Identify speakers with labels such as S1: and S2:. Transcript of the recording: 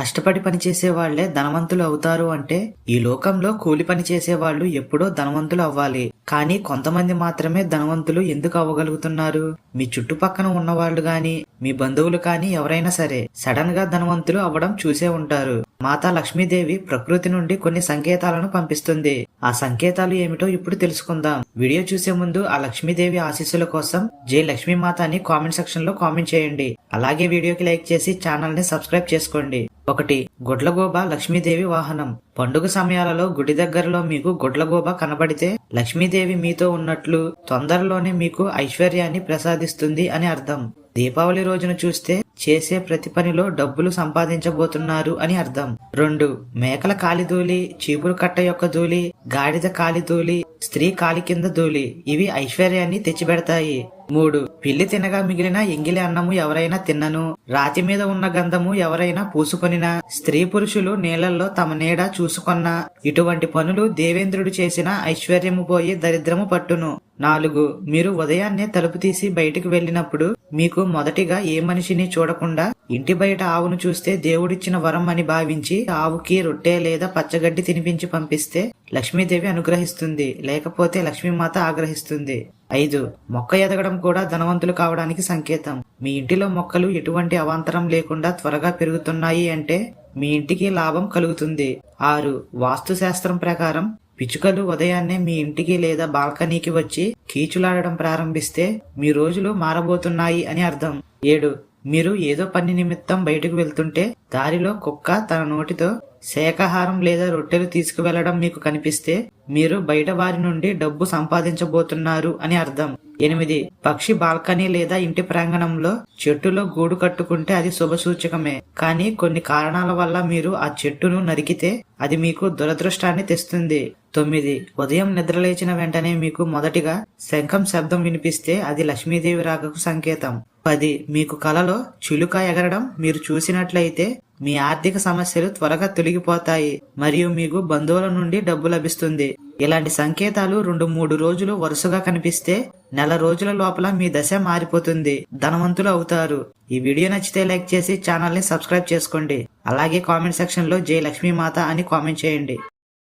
S1: కష్టపడి పని చేసే వాళ్ళే ధనవంతులు అవుతారు అంటే ఈ లోకంలో కూలి పని చేసే వాళ్ళు ఎప్పుడో ధనవంతులు అవ్వాలి. కానీ కొంతమంది మాత్రమే ధనవంతులు ఎందుకు అవ్వగలుగుతున్నారు? మీ చుట్టుపక్కన ఉన్న వాళ్ళు గాని మీ బంధువులు కానీ ఎవరైనా సరే సడన్గా ధనవంతులు అవ్వడం చూసే ఉంటారు. మాతా లక్ష్మీదేవి ప్రకృతి నుండి కొన్ని సంకేతాలను పంపిస్తుంది. ఆ సంకేతాలు ఏమిటో ఇప్పుడు తెలుసుకుందాం. వీడియో చూసే ముందు ఆ లక్ష్మీదేవి ఆశీస్సుల కోసం జై లక్ష్మీమాత అని కామెంట్ సెక్షన్లో కామెంట్ చేయండి. అలాగే వీడియోకి లైక్ చేసి ఛానల్ని సబ్స్క్రైబ్ చేసుకోండి. ఒకటి గుడ్లగోబ లక్ష్మీదేవి వాహనం. పండుగ సమయాలలో గుడి దగ్గరలో మీకు గుడ్లగోబ కనబడితే లక్ష్మీదేవి మీతో ఉన్నట్లు తొందరలోనే మీకు ఐశ్వర్యాన్ని ప్రసాదిస్తుంది అని అర్థం. దీపావళి రోజున చూస్తే చేసే ప్రతి పనిలో డబ్బులు సంపాదించబోతున్నారు అని అర్థం. రెండు మేకల కాలిధూళి చీపురు కట్ట యొక్క ధూళి గాడిద కాలిధూళి స్త్రీ కాలి కింద ధూళి ఇవి ఐశ్వర్యాన్ని తెచ్చిపెడతాయి. మూడు పిల్లి తినగా మిగిలిన ఎంగిలి అన్నము ఎవరైనా తిన్నను. రాతి మీద ఉన్న గంధము ఎవరైనా పూసుకొనినా. స్త్రీ పురుషులు నీళ్ళలో తమ నీడ చూసుకొన్నా. ఇటువంటి పనులు దేవేంద్రుడు చేసిన ఐశ్వర్యము పోయి దరిద్రము పట్టును. నాలుగు మీరు ఉదయాన్నే తలుపు తీసి బయటికి వెళ్ళినప్పుడు మీకు మొదటిగా ఏ మనిషిని చూడకుండా ఇంటి బయట ఆవును చూస్తే దేవుడిచ్చిన వరం అని భావించి ఆవుకి రొట్టె లేదా పచ్చగడ్డి తినిపించి పంపిస్తే లక్ష్మీదేవి అనుగ్రహిస్తుంది లేకపోతే లక్ష్మీమాత ఆగ్రహిస్తుంది. ఐదు మొక్క ఎదగడం కూడా ధనవంతులు కావడానికి సంకేతం. మీ ఇంటిలో మొక్కలు ఎటువంటి అవాంతరం లేకుండా త్వరగా పెరుగుతున్నాయి అంటే మీ ఇంటికి లాభం కలుగుతుంది. ఆరు వాస్తు శాస్త్రం ప్రకారం పిచ్చుకలు ఉదయాన్నే మీ ఇంటికి లేదా బాల్కనీకి వచ్చి కీచులాడడం ప్రారంభిస్తే మీ రోజులు మారబోతున్నాయి అని అర్థం. ఏడు. మీరు ఏదో పని నిమిత్తం బయటకు వెళ్తుంటే దారిలో కుక్క తన నోటితో శాకాహారం లేదా రొట్టెలు తీసుకువెళ్ళడం మీకు కనిపిస్తే మీరు బయట వారి నుండి డబ్బు సంపాదించబోతున్నారు అని అర్థం. ఎనిమిది. పక్షి బాల్కనీ లేదా ఇంటి ప్రాంగణంలో చెట్టులో గూడు కట్టుకుంటే అది శుభ సూచకమే కానీ కొన్ని కారణాల వల్ల మీరు ఆ చెట్టును నరికితే అది మీకు దురదృష్టాన్ని తెస్తుంది. తొమ్మిది. ఉదయం నిద్రలేచిన వెంటనే మీకు మొదటిగా శంఖం శబ్దం వినిపిస్తే అది లక్ష్మీదేవి రాకకు సంకేతం. పది. మీకు కలలో చిలుక ఎగరడం మీరు చూసినట్లయితే మీ ఆర్థిక సమస్యలు త్వరగా తొలగిపోతాయి మరియు మీకు బంధువుల నుండి డబ్బు లభిస్తుంది. ఇలాంటి సంకేతాలు రెండు మూడు రోజులు వరుసగా కనిపిస్తే నెల రోజుల లోపల మీ దశ మారిపోతుంది. ధనవంతులు అవుతారు. ఈ వీడియో నచ్చితే లైక్ చేసి ఛానల్ని సబ్స్క్రైబ్ చేసుకోండి. అలాగే కామెంట్ సెక్షన్లో జై లక్ష్మీమాత అని కామెంట్ చేయండి.